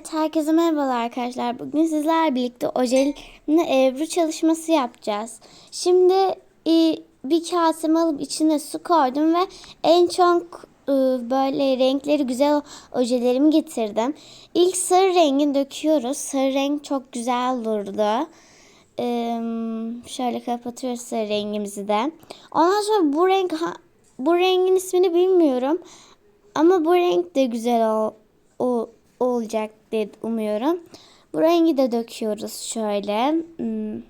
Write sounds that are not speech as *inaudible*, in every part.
Evet, herkese merhabalar arkadaşlar. Bugün sizlerle birlikte ojelimle Ebru çalışması yapacağız. Şimdi bir kaseme alıp içine su koydum ve en çok e, böyle renkleri güzel ojelerimi getirdim. İlk sarı rengini döküyoruz. Sarı renk çok güzel durdu. Şöyle kapatıyoruz sarı rengimizi de. Ondan sonra bu renk bu rengin ismini bilmiyorum. Ama bu renk de güzel ol, o, olacak diye umuyorum. Bu rengi de döküyoruz şöyle. Hmm.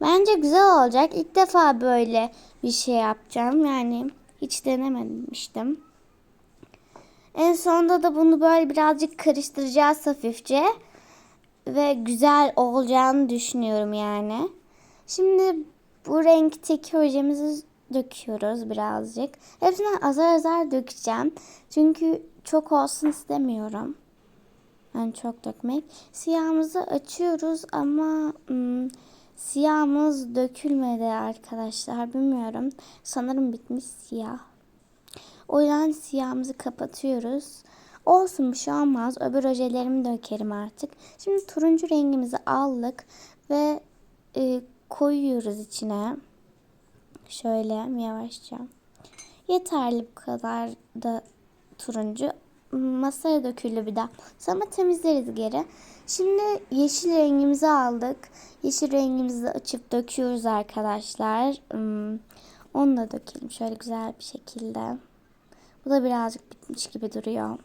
Bence güzel olacak. İlk defa böyle bir şey yapacağım. Yani hiç denememiştim. En sonunda da bunu böyle birazcık karıştıracağız hafifçe. Ve güzel olacağını düşünüyorum yani. Şimdi bu renkteki ojemizi döküyoruz birazcık. Hepsini azar azar dökeceğim. Çünkü çok olsun istemiyorum. Yani çok dökmek. Siyahımızı açıyoruz ama hmm, siyahımız dökülmedi arkadaşlar. Bilmiyorum. Sanırım bitmiş siyah. O yüzden siyahımızı kapatıyoruz. Olsun bir şey olmaz. Öbür ojelerimi dökerim artık. Şimdi turuncu rengimizi aldık ve e, koyuyoruz içine. Şöyle yavaşça. Yeterli bu kadar da turuncu. Masaya döküldü bir daha. Sonra temizleriz geri. Şimdi yeşil rengimizi aldık. Yeşil rengimizi açıp döküyoruz arkadaşlar. Hmm, Onu da dökelim şöyle güzel bir şekilde. Bu da birazcık bitmiş gibi duruyor.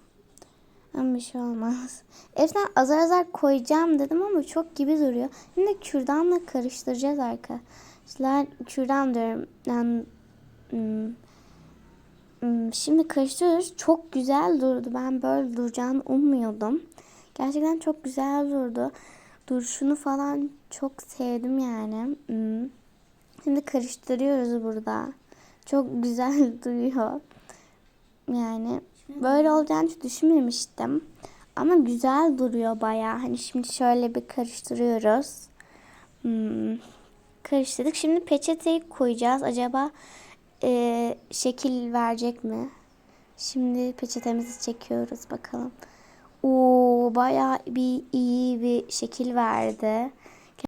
Ama bir şey olmaz. *laughs* Eften azar azar koyacağım dedim ama çok gibi duruyor. Şimdi kürdanla karıştıracağız arkadaşlar. Kürdan diyorum. Yani, hmm, şimdi karıştırıyoruz. Çok güzel durdu. Ben böyle duracağını ummuyordum. Gerçekten çok güzel durdu. Duruşunu falan çok sevdim yani. Hmm. Şimdi karıştırıyoruz burada. Çok güzel *laughs* duruyor. Yani böyle olacağını hiç düşünmemiştim. Ama güzel duruyor bayağı. Hani şimdi şöyle bir karıştırıyoruz. Hmm. Karıştırdık. Şimdi peçeteyi koyacağız. Acaba e, şekil verecek mi? Şimdi peçetemizi çekiyoruz bakalım. Oo bayağı bir iyi bir şekil verdi.